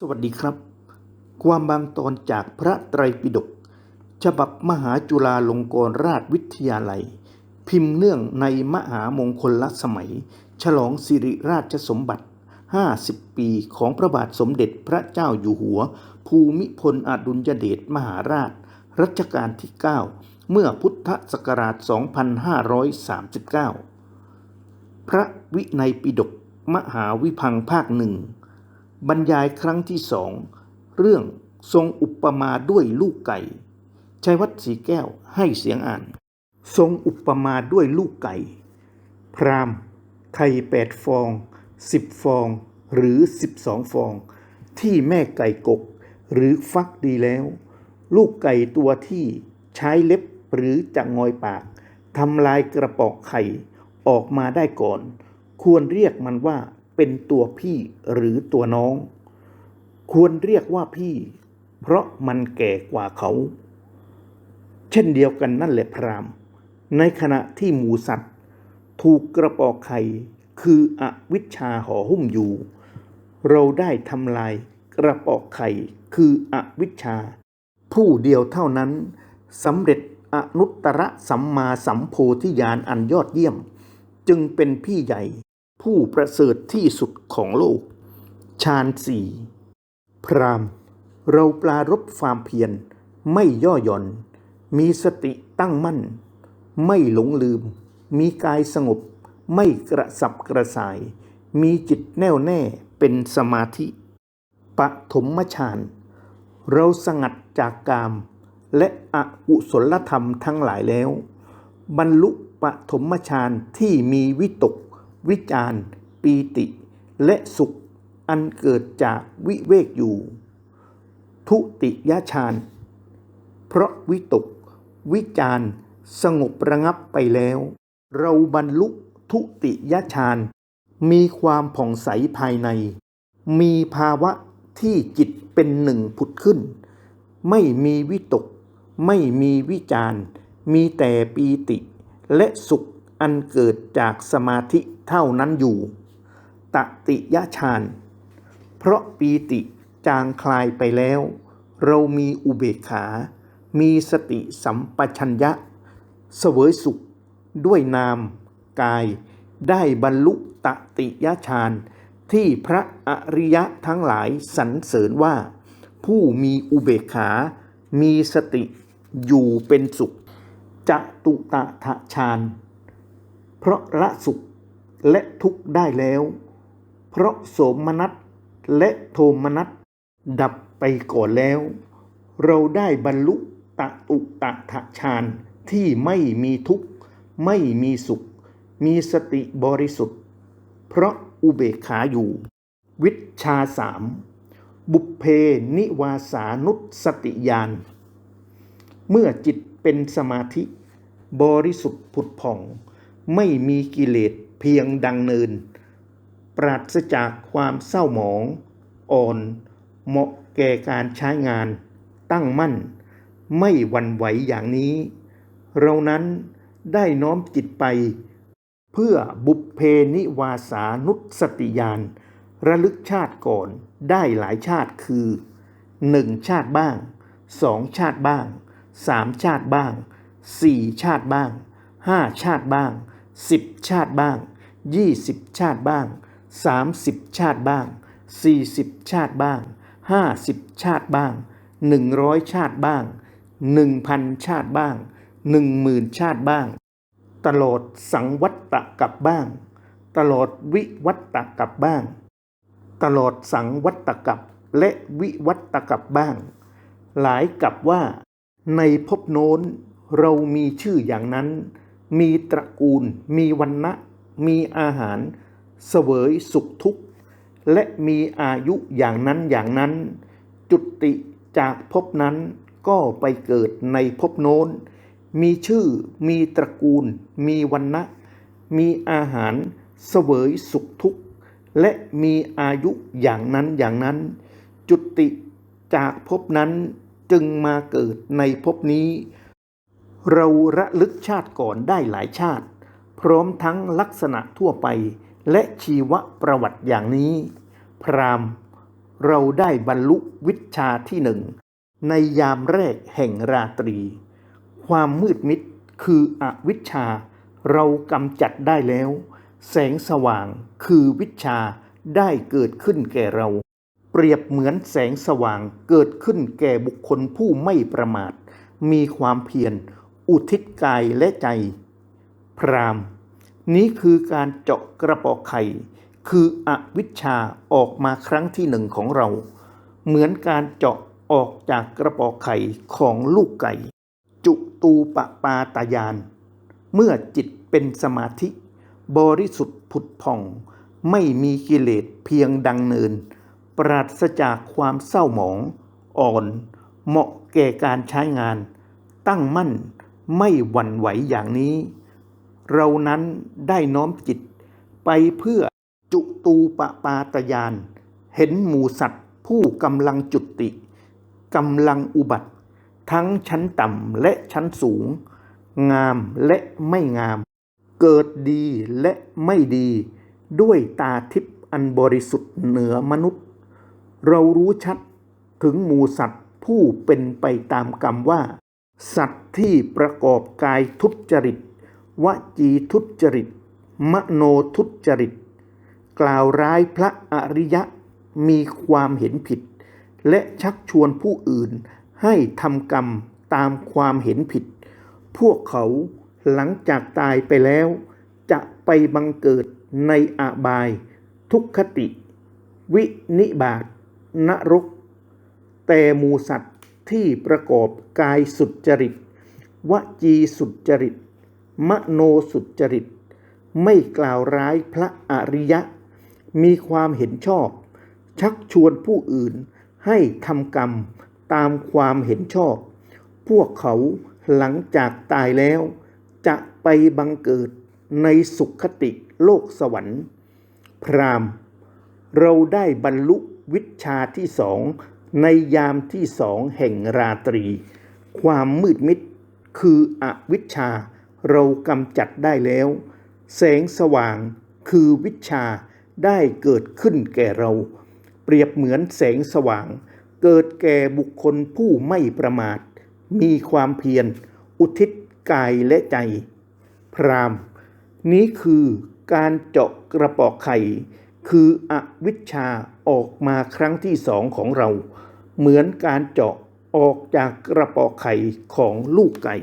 สวัสดีครับ ความบางตอนจากพระไตรปิฎกฉบับมหาจุฬาลงกรณราชวิทยาลัย พิมพ์เนื่องในมหามงคลละสมัย ฉลองสิริราชสมบัติ 50 ปีของพระบาทสมเด็จพระเจ้าอยู่หัว ภูมิพลอดุลยเดชมหาราช รัชกาลที่ 9 เมื่อพุทธศักราช 2539 พระวินัยปิฎกมหาวิพังภาคหนึ่ง บรรยายครั้งที่สองเรื่องทรงอุปมาด้วยลูกไก่ชัยวัฒน์สีแก้วให้เสียงอ่าน ทรงอุปมาด้วยลูกไก่ พรามไข่แปดฟองสิบฟองหรือสิบสองฟอง ที่แม่ไก่กก หรือฟักดีแล้ว ลูกไก่ตัวที่ใช้เล็บหรือจะงอยปากทำลายกระปอกไข่ออกมาได้ก่อน ควรเรียกมันว่า เป็นตัวพี่หรือตัวน้อง ควรเรียกว่าพี่ เพราะมันแก่กว่าเขา เช่นเดียวกันนั่นแหละพรามในขณะที่หมูสัตว์ ถูกกระปอกไข่คืออวิชชาห่อหุ้มอยู่ เราได้ทำลายกระปอกไข่คืออวิชชา ผู้เดียวเท่านั้นสำเร็จอนุตตรสัมมาสัมโพธิญาณอันยอดเยี่ยม จึงเป็นพี่ใหญ่ ผู้ประเสริฐที่สุดของโลก ฌานสี่พรามเราปลารบความเพียรไม่ย่อหย่อน มีสติตั้งมั่น ไม่หลงลืม มีกายสงบ ไม่กระสับกระส่าย มีจิตแน่วแน่เป็นสมาธิปฐมฌานเราสงัดจากกาม และอกุศลธรรมทั้งหลายแล้ว บรรลุปฐมฌานที่มีวิตก วิจารปีติ และสุขอันเกิดจากวิเวกอยู่ ทุติยฌานเพราะวิตก วิจารสงบระงับไปแล้ว เราบรรลุทุติยฌานมีความผ่องใสภายใน มีภาวะที่จิตเป็นหนึ่งผุดขึ้น ไม่มีวิตก ไม่มีวิจารมีแต่ปีติ และสุขอันเกิดจากสมาธิ เท่านั้นอยู่ตติยฌานเพราะปีติจางคลายไปแล้ว เรามีอุเบกขา มีสติสัมปชัญญะ เสวยสุขด้วยนามกาย ได้บรรลุตติยฌานที่พระอริยะทั้งหลายสรรเสริญว่า ผู้มีอุเบกขา มีสติอยู่เป็นสุขจะตุตะทะฌานเพราะละสุข และทุกข์ได้แล้ว เพราะโสมนัสและโทมนัสดับไปก่อนแล้ว เราได้บรรลุตะตุตะทะฌานที่ไม่มีทุกข์ไม่มีสุข มีสติบริสุทธิ์ เพราะอุเบกขาอยู่ วิชชาสามบุพเพนิวาสานุสติญาณเมื่อจิตเป็นสมาธิ บริสุทธิ์ผุดผ่อง ไม่มีกิเลส เพียงดังเนิน ปราศจากความเศร้าหมอง อ่อน เหมาะแก่การใช้งาน ตั้งมั่น ไม่วันไหวอย่างนี้ เรานั้นได้น้อมจิตไป เพื่อบุพเพนิวาสานุสติญาณระลึกชาติก่อนได้หลายชาติคือหนึ่งชาติบ้างสองชาติบ้างสามชาติบ้างสี่ชาติบ้างห้าชาติบ้าง สิบชาติบ้างยี่สิบชาติบ้างสามสิบชาติบ้างสี่สิบชาติบ้างห้าสิบชาติบ้างหนึ่งร้อยชาติบ้างหนึ่งพันชาติบ้างหนึ่งหมื่นชาติบ้าง ตลอดสังวัตตะกับบ้าง ตลอดวิวัตตะกับบ้าง ตลอดสังวัตตกับและวิวัตตกับบ้าง หลายกับว่า ในภพโน้นเรามีชื่ออย่างนั้น มีตระกูล มีวันนะมีอาหารเสวยสุขทุกข์ และมีอายุอย่างนั้นอย่างนั้น จุติจากภพนั้นก็ไปเกิดในภพโน้น มีชื่อมีตระกูล มีวันนะมีอาหารเสวยสุขทุกข์ และมีอายุอย่างนั้นอย่างนั้น จุติจากภพนั้นจึงมาเกิดในภพนี้ เราระลึกชาติก่อนได้หลายชาติ พร้อมทั้งลักษณะทั่วไป และชีวประวัติอย่างนี้ พรามเราได้บรรลุวิชาที่หนึ่ง ในยามแรกแห่งราตรี ความมืดมิดคืออวิชชา เรากำจัดได้แล้ว แสงสว่างคือวิชาได้เกิดขึ้นแก่เรา เปรียบเหมือนแสงสว่างเกิดขึ้นแก่บุคคลผู้ไม่ประมาท มีความเพียร อุทิศกายและใจ พราม นี้คือการเจาะกระปอกไข่ คืออวิชชาออกมาครั้งที่หนึ่งของเรา เหมือนการเจาะออกจากกระปอกไข่ของลูกไก่ จุตูปปาตายาน เมื่อจิตเป็นสมาธิ บริสุทธิ์ผุดผ่อง ไม่มีกิเลสเพียงดังเนิน ปราศจากความเศร้าหมอง อ่อน เหมาะแก่การใช้งาน ตั้งมั่น ไม่หวั่นไหวอย่างนี้ เรานั้นได้น้อมจิตไปเพื่อจุตูปปาตยาน เห็นหมูสัตว์ผู้กำลังจุติกำลังอุบัติ ทั้งชั้นต่ำและชั้นสูง งามและไม่งาม เกิดดีและไม่ดี ด้วยตาทิพย์อันบริสุทธิ์เหนือมนุษย์ เรารู้ชัดถึงหมูสัตว์ผู้เป็นไปตามกรรมว่า สัตว์ที่ประกอบกายทุจริต วจีทุจริต มโนทุจริต กล่าวร้ายพระอริยะมีความเห็นผิด และชักชวนผู้อื่นให้ทำกรรมตามความเห็นผิด พวกเขาหลังจากตายไปแล้ว จะไปบังเกิดในอาบาย ทุกขติ วินิบาตนรก แต่มูสัตว ที่ประกอบกายสุจริต วจีสุจริต มโนสุจริต ไม่กล่าวร้ายพระอริยะ มีความเห็นชอบ ชักชวนผู้อื่นให้ทำกรรมตามความเห็นชอบ พวกเขาหลังจากตายแล้ว จะไปบังเกิดในสุขติโลกสวรรค์ พรามเราได้บรรลุวิชาที่สอง ในยามที่สองแห่งราตรี ความมืดมิดคืออวิชชา เรากำจัดได้แล้ว แสงสว่างคือวิชาได้เกิดขึ้นแก่เรา เปรียบเหมือนแสงสว่าง เกิดแก่บุคคลผู้ไม่ประมาท มีความเพียร อุทิศกายและใจ พรามนี้คือการเจาะกระปอกไข่ คืออวิชชา ออกมาครั้งที่สองของเรา เหมือนการเจาะออกจากกระปอกไข่ของลูกไก่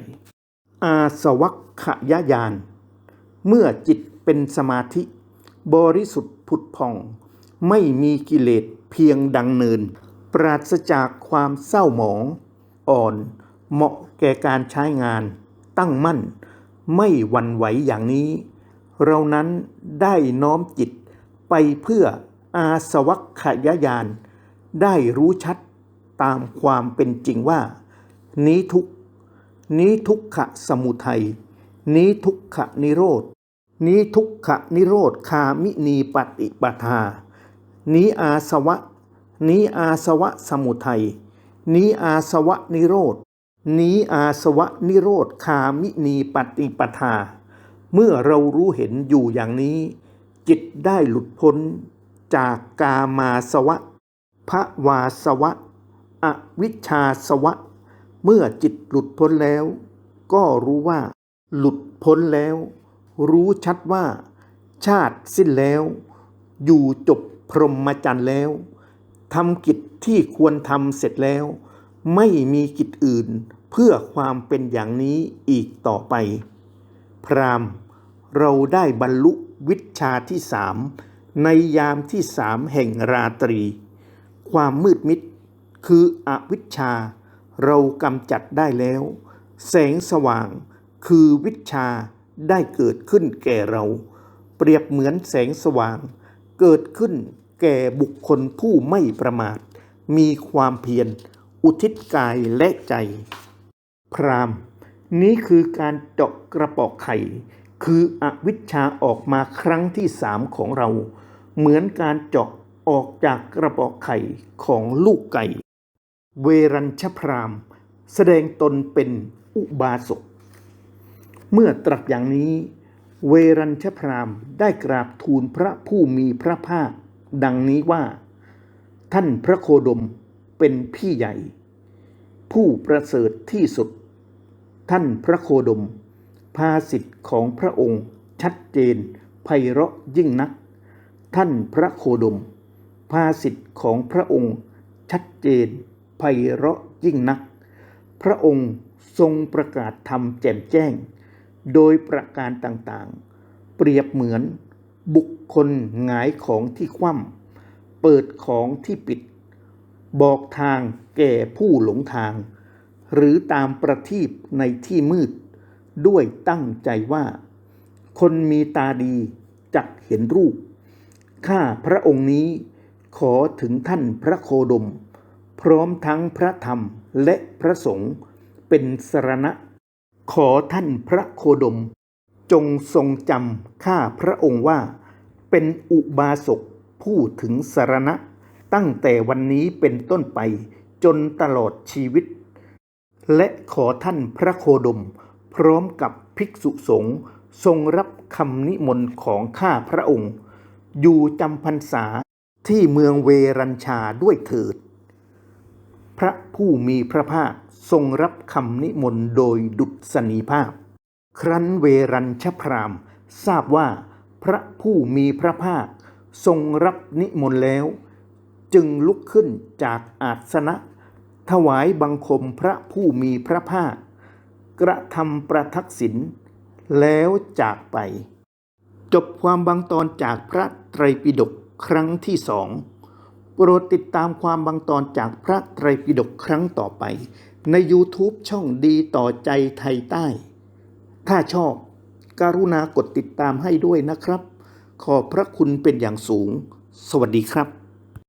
อาสวัคขยญาณเมื่อจิตเป็นสมาธิ บริสุทธิ์ผุดผ่อง ไม่มีกิเลสเพียงดังเนิน ปราศจากความเศร้าหมอง อ่อนเหมาะแก่การใช้งาน ตั้งมั่น ไม่วันไหวอย่างนี้ เรานั้นได้น้อมจิตไปเพื่อ อาสวัคขยญาณได้รู้ชัดตามความเป็นจริงว่า นี้ทุกนี้ทุกขะสมุทัย นี้ทุกขะนิโรธนี้ทุกขะนิโรธคามินีปฏิปทา นี้อาสวะ นี้อาสวะสมุทัย นี้อาสวะนิโรธนี้อาสวะนิโรธคามินีปฏิปทา เมื่อเรารู้เห็นอยู่อย่างนี้ จิตได้หลุดพ้น จากกามาสวะภวาสวะ อวิชชาสวะ เมื่อจิตหลุดพ้นแล้ว ก็รู้ว่า หลุดพ้นแล้ว รู้ชัดว่า ชาติสิ้นแล้ว อยู่จบพรหมจรรย์แล้วทำกิจที่ควรทำเสร็จแล้ว ไม่มีกิจอื่นเพื่อความเป็นอย่างนี้อีกต่อไป พรามณ์เราได้บรรลุวิชาที่สาม ในยามที่สามแห่งราตรี ความมืดมิด คืออวิชชา เรากำจัดได้แล้ว แสงสว่างคือวิชาได้เกิดขึ้นแก่เรา เปรียบเหมือนแสงสว่าง เกิดขึ้นแก่บุคคลผู้ไม่ประมาท มีความเพียร อุทิศกายและใจ พรามนี้คือการเจาะกระปอกไข่ คืออวิชชาออกมาครั้งที่สามของเรา เหมือนการเจาะออกจากกระปอกไข่ของลูกไก่ เวรัญชพรามแสดงตนเป็นอุบาสก เมื่อตรัสอย่างนี้ เวรัญชพรามได้กราบทูลพระผู้มีพระภาค ดังนี้ว่า ท่านพระโคดมเป็นพี่ใหญ่ ผู้ประเสริฐที่สุด ท่านพระโคดม ภาสิทธิ์ของพระองค์ชัดเจนไพเราะยิ่งนัก ท่านพระโคดม ภาสิทธิ์ของพระองค์ชัดเจนไพเราะยิ่งนัก พระองค์ทรงประกาศธรรมแจ่มแจ้ง โดยประการต่างๆ เปรียบเหมือนบุคคลหงายของที่คว่ำเปิดของที่ปิด บอกทางแก่ผู้หลงทาง หรือตามประทีปในที่มืด ด้วยตั้งใจว่า คนมีตาดีจักเห็นรูป ข้าพระองค์นี้ขอถึงท่านพระโคดม พร้อมทั้งพระธรรมและพระสงฆ์เป็นสรณะ ขอท่านพระโคดม จงทรงจำข้าพระองค์ว่า เป็นอุบาสกผู้ถึงสรณะ ตั้งแต่วันนี้เป็นต้นไปจนตลอดชีวิต และขอท่านพระโคดม พร้อมกับภิกษุสงฆ์ทรงรับคำนิมนต์ของข้าพระองค์ อยู่จำพรรษาที่เมืองเวรัญชาด้วยเถิด พระผู้มีพระภาคทรงรับคำนิมนต์โดยดุษณีภาพ ครั้นเวรัญชพรามทราบว่าพระผู้มีพระภาคทรงรับนิมนต์แล้ว จึงลุกขึ้นจากอาสนะ ถวายบังคมพระผู้มีพระภาค กระทำประทักษิณแล้วจากไป จบความบางตอนจากพระไตรปิฎกครั้งที่สองโปรดติดตามความบางตอนจากพระไตรปิฎกครั้งต่อไป ใน YouTube ช่องดีต่อใจไทยใต้ ถ้าชอบกรุณากดติดตามให้ด้วยนะครับ ขอบพระคุณเป็นอย่างสูง สวัสดีครับ